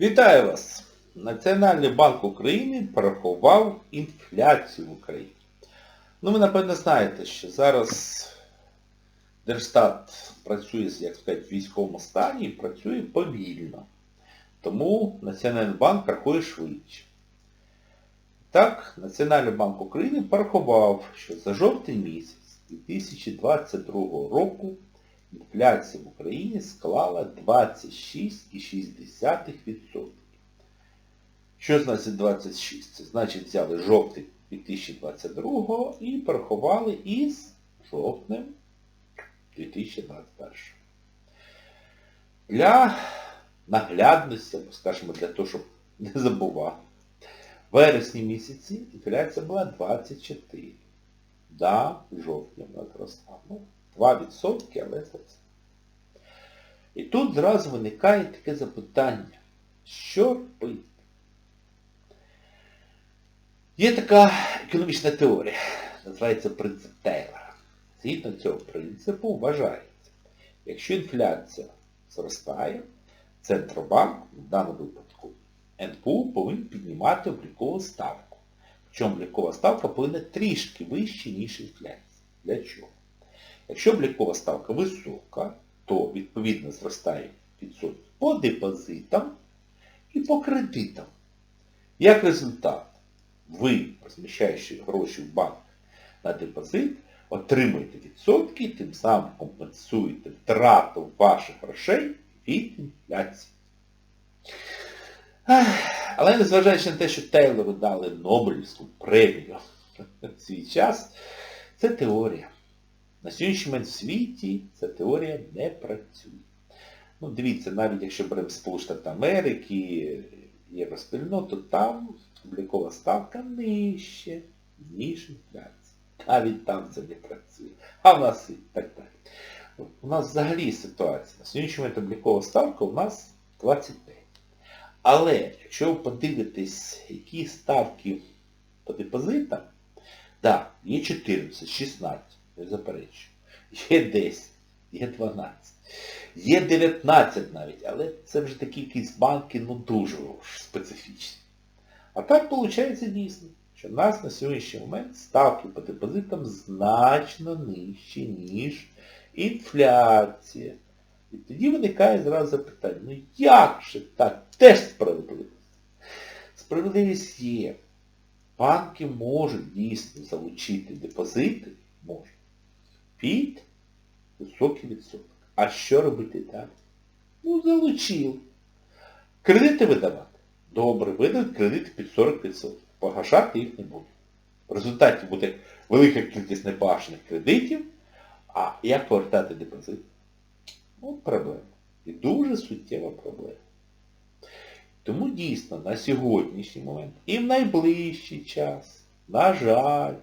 Вітаю вас! Національний банк України порахував інфляцію в Україні. Ну, ви, напевно, знаєте, що зараз Держстат працює, як сказати, в військовому стані і працює повільно. Тому Національний банк рахує швидше. Так, Національний банк України порахував, що за жовтень місяць 2022 року інфляція в Україні склала 26,6%. Що значить 26? Це значить взяли жовтень 2022 і порахували із жовтнем 2021. Для наглядності, або скажімо, для того, щоб не забувати, в вересні місяці інфляція була 24. Да, в жовтні вона зросла. Ну, 2%, але це все. І тут зразу виникає таке запитання. Що робити? Є така економічна теорія, називається принцип Тейлора. Згідно цього принципу вважається, якщо інфляція зростає, Центробанк, в даному випадку НПУ, повинен піднімати облікову ставку. Причому облікова ставка повинна трішки вище, ніж інфляція. Для чого? Якщо облікова ставка висока, то відповідно зростає відсоток по депозитам і по кредитам. Як результат, ви, розміщаючи гроші в банк на депозит, отримуєте відсотки, тим самим компенсуєте втрату ваших грошей від інфляції. Але незважаючи на те, що Тейлору дали Нобелівську премію в свій час, це теорія. На сьогоднішній момент в світі ця теорія не працює. Ну, дивіться, навіть якщо беремо Сполучені Америки, Євроспільноту, там облікова ставка нижче, ніж інфляція. Навіть там це не працює. А в нас і так далі. У нас взагалі ситуація. На сьогоднішній момент облікова ставка у нас 25. Але якщо ви подивитесь, які ставки по депозитам, так, є 14, 16, не заперечую. Є 10, є 12, є 19 навіть, але це вже такі якісь банки, ну дуже уж специфічні. А так виходить дійсно, що в нас на сьогоднішній момент ставки по депозитам значно нижчі, ніж інфляція. І тоді виникає зразу запитання, ну як же так? Теж справедливість. Справедливість є. Банки можуть дійсно залучити депозити, можуть, під високий відсоток. А що робити далі? Ну, залучив. Кредити видавати. Добре, видають кредити під 40%. Погашати їх не буде. В результаті буде велика кількість непогашених кредитів, а як повертати депозит? Ну, проблема. І дуже суттєва проблема. Тому дійсно на сьогоднішній момент і в найближчий час, на жаль,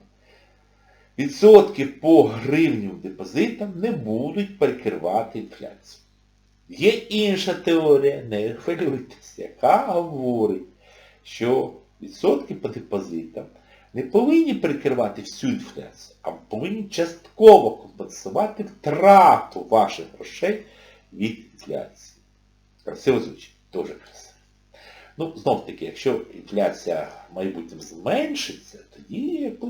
відсотки по гривням депозитам не будуть перекривати інфляцію. Є інша теорія, не хвилюйтесь, яка говорить, що відсотки по депозитам не повинні перекривати всю інфляцію, а повинні частково компенсувати втрату ваших грошей від інфляції. Красиво звучить? Дуже красиво. Ну, знов таки, якщо інфляція в майбутньому зменшиться, тоді якби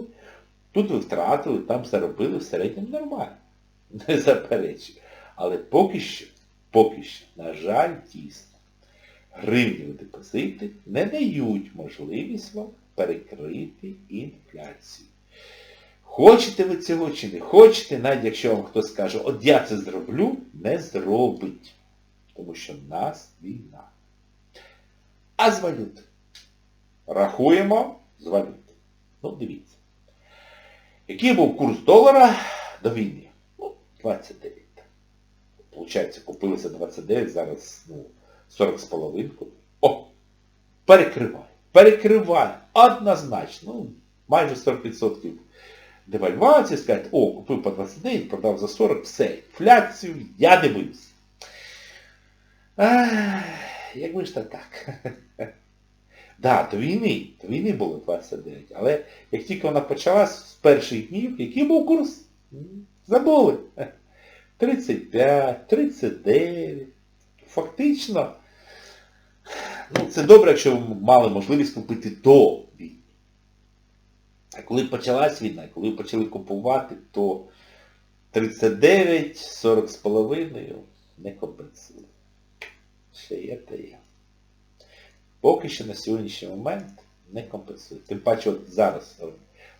тут ви втратили, там заробили в середньому нормально. Не заперечую. Але поки що, поки що, на жаль, дійсно, гривневі депозити не дають можливість вам перекрити інфляцію. Хочете ви цього чи не хочете, навіть якщо вам хтось скаже, от я це зроблю, не зробить. Тому що в нас війна. А з валют? Рахуємо з валют. Ну, дивіться. Який був курс долара до війни? Ну, 29. Получається, купилися 29, зараз ну, 40 з половинкою. О! Перекриває. Перекриває. Однозначно. Ну, майже 40% девальвації. Сказати, о, купив по 29, продав за 40, все. Інфляцію я. Ах, якби ж то так. Да, до війни, до війни було 29, але як тільки вона почалась з перших днів, який був курс? Забули. 35, 39. Фактично, Ну, це добре, якщо ви мали можливість купити до війни. А коли почалась війна, коли почали купувати, то 39, 40 з половиною не компенсує. Ще є та є. Поки що на сьогоднішній момент не компенсує. Тим паче от зараз,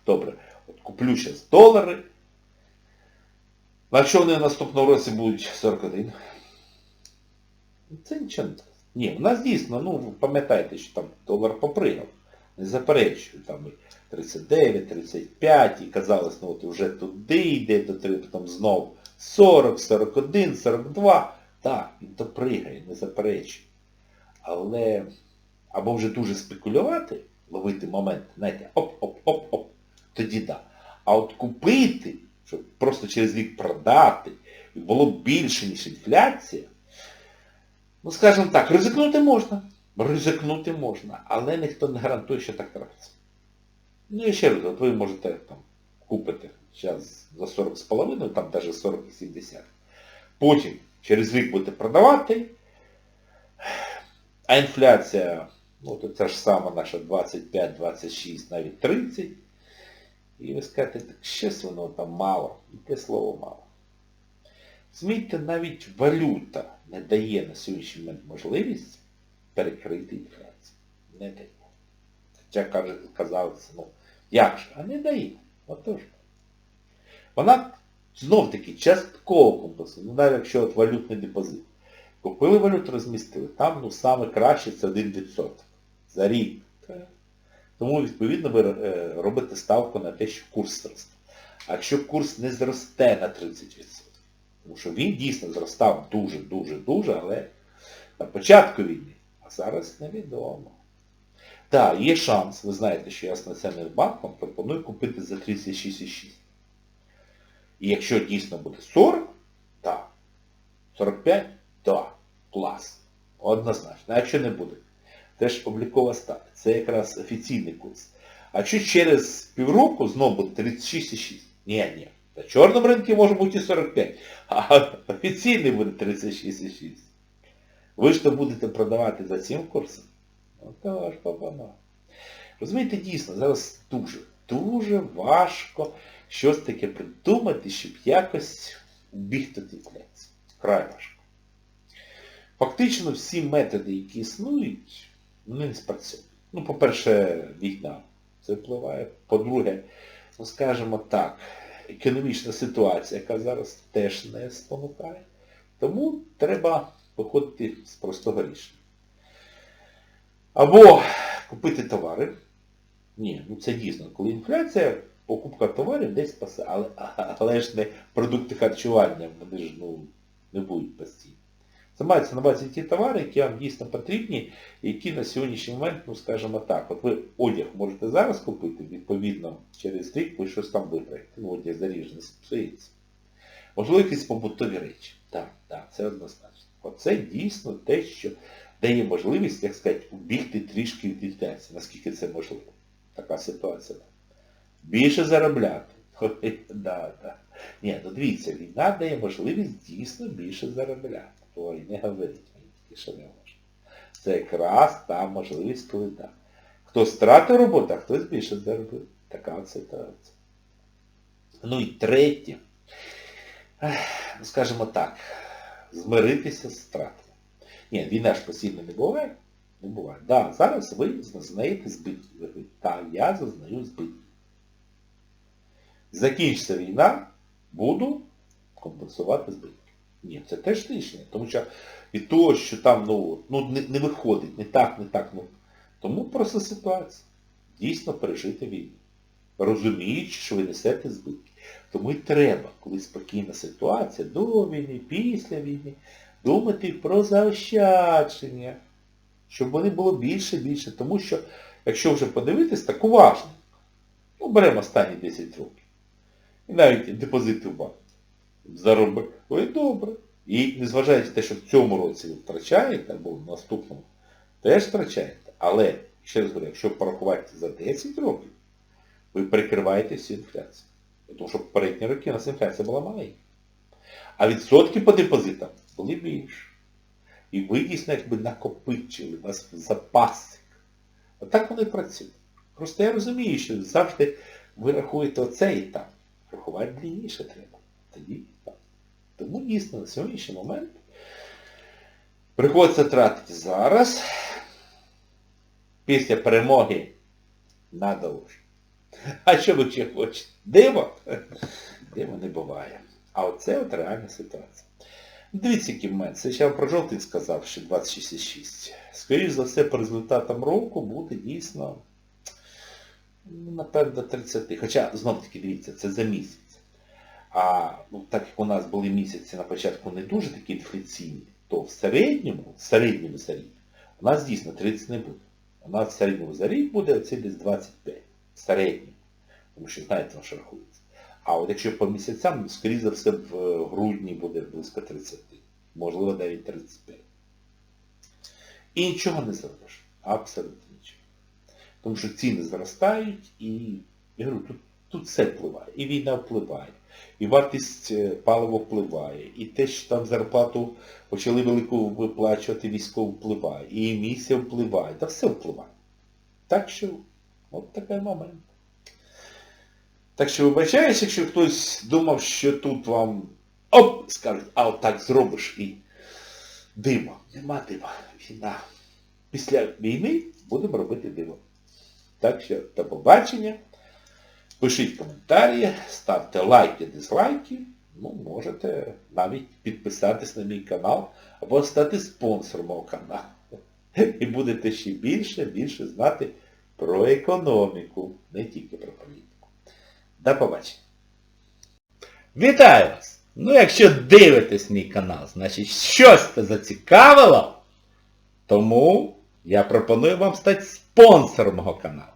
добре, от куплю зараз долари. На що вони в наступному році будуть 41? Ну, Це нічого не. Ні, у нас дійсно, ну, пам'ятаєте, що там долар попригав. Не заперечую, там і 39, 35, і казалось, ну от вже туди йде, до потім знов 40, 41, 42. Так, він то пригає, не заперечую. Але або вже дуже спекулювати, ловити момент, знаєте, оп-оп-оп-оп, тоді да. А от купити, щоб просто через рік продати, було більше, ніж інфляція, ну скажімо так, ризикнути можна. Ризикнути можна, але ніхто не гарантує, що так трапиться. Ну і ще раз, от ви можете там купити зараз за 40 з половиною, там навіть 40-70. Потім через рік будете продавати, а інфляція, ну то це ж сама наша 25, 26, навіть 30. І ви скажете, так щось воно там мало, яке слово мало. Змійте, навіть валюта не дає на сьогоднішній момент можливість перекрити інфляцію. Не дає. Хоча казалося, ну, як же? А не дає. Отож. Вона знов таки частково компенсує. Ну навіть якщо от валютний депозит. Купили валюту, розмістили. Там ну саме краще це 1% за рік. Тому, відповідно, ви е, робите ставку на те, що курс зросте. А якщо курс не зросте на 30%, тому що він дійсно зростав дуже-дуже-дуже, але на початку війни, а зараз невідомо. Так, є шанс, ви знаєте, що я з Національним банком пропоную купити за 36,6. І якщо дійсно буде 40, так. 45, так. Клас. Однозначно. А якщо не буде? Теж облікова ставка. Це якраз офіційний курс. А якщо через півроку знову буде 36,6? Ні, ні. На чорному ринку може бути і 45. А офіційний буде 36,6. Ви ж то будете продавати за цим курсом? Ну то ж папана. Розумієте, дійсно, зараз дуже, дуже важко щось таке придумати, щоб якось убігти від інфляції. Край важко. Фактично всі методи, які існують, не спрацьовують. Ну, по-перше, війна. Це впливає. По-друге, ну скажімо так, економічна ситуація, яка зараз теж не спонукає. Тому треба виходити з простого рішення. Або купити товари. Ні, ну це дійсно, коли інфляція, покупка товарів десь спасе, але, але ж не продукти харчування, вони ж ну, не будуть постійно. Це мається на увазі ті товари, які вам дійсно потрібні, які на сьогоднішній момент, ну скажімо так, от ви одяг можете зараз купити, відповідно, через рік ви щось там виграєте. Ну, одяг заріжений псується. Можливо, якісь побутові речі. Так, так, це однозначно. Оце дійсно те, що дає можливість, як сказати, убігти трішки від інфляції, наскільки це можливо. Така ситуація. Більше заробляти. Да, да. Ні, ну дивіться, війна дає можливість дійсно більше заробляти. Ой, не говоріть мені, тільки що не можна. Це якраз та можливість, коли да. Хто стратив роботу, а хтось більше заробив. Така ситуація. Ну і третє, ну скажімо так, змиритися з стратами. Ні, війна ж постійно не буває. Не буває. Да, зараз ви зазнаєте збитків. Ви говорите, я зазнаю збитків. Закінчиться війна, буду компенсувати збитки. Ні, це теж лишнє. Тому що від того, що там ну, ну, не, не виходить, не так, не так. ну. Тому просто ситуація. Дійсно пережити війну. Розуміючи, що ви несете збитки. Тому і треба, коли спокійна ситуація, до війни, після війни, думати про заощадження, щоб вони було більше і більше. Тому що, якщо вже подивитись, так уважно. Ну, беремо останні 10 років. І навіть депозити в банку. Заробили. Добре. І незважаючи на те, що в цьому році ви втрачаєте, або в наступному, теж втрачаєте. Але, ще раз говорю, якщо порахувати за 10 років, ви перекриваєте всю інфляцію. Тому що в попередні роки у нас інфляція була маленька. А відсотки по депозитам були більше. І ви дійсно якби накопичили, вас запасик. Отак воно і працює. Просто я розумію, що завжди ви рахуєте оце і там. Рахувати длинніше треба. Тоді так. Тому дійсно на сьогоднішній момент приходиться тратити зараз. Після перемоги надовж. А що ви ще хочете? Диво? Диво не буває. А оце от реальна ситуація. Дивіться, який момент. Це я про жовтий сказав, що 26,6. Скоріше за все, по результатам року буде дійсно, ну, напевно, 30. Хоча, знов таки, дивіться, це за місяць. А ну, так як у нас були місяці на початку не дуже такі інфляційні, то в середньому, в середньому за рік, у нас дійсно 30 не буде. У нас в середньому за рік буде оце десь 25. В середньому. Тому що знаєте, на що рахується. А от якщо по місяцям, скоріше за все, в грудні буде близько 30. Можливо, навіть 35. І нічого не зробиш. Абсолютно. Тому що ціни зростають і, я говорю, тут, тут все впливає. І війна впливає, і вартість е, палива впливає, і те, що там зарплату почали велику виплачувати військову впливає, і емісія впливає, та все впливає. Так що, от такий момент. Так що вибачаюсь, якщо хтось думав, що тут вам оп, скажуть, а от так зробиш і диво. Нема дива. Війна. Після війни будемо робити диво. Так що до побачення. Пишіть коментарі, ставте лайки, дизлайки. Ну, можете навіть підписатись на мій канал або стати спонсором мого каналу. І будете ще більше, більше знати про економіку, не тільки про політику. До побачення. Вітаю вас! Ну, якщо дивитесь мій канал, значить щось це зацікавило, тому я пропоную вам стати спонсором мого каналу.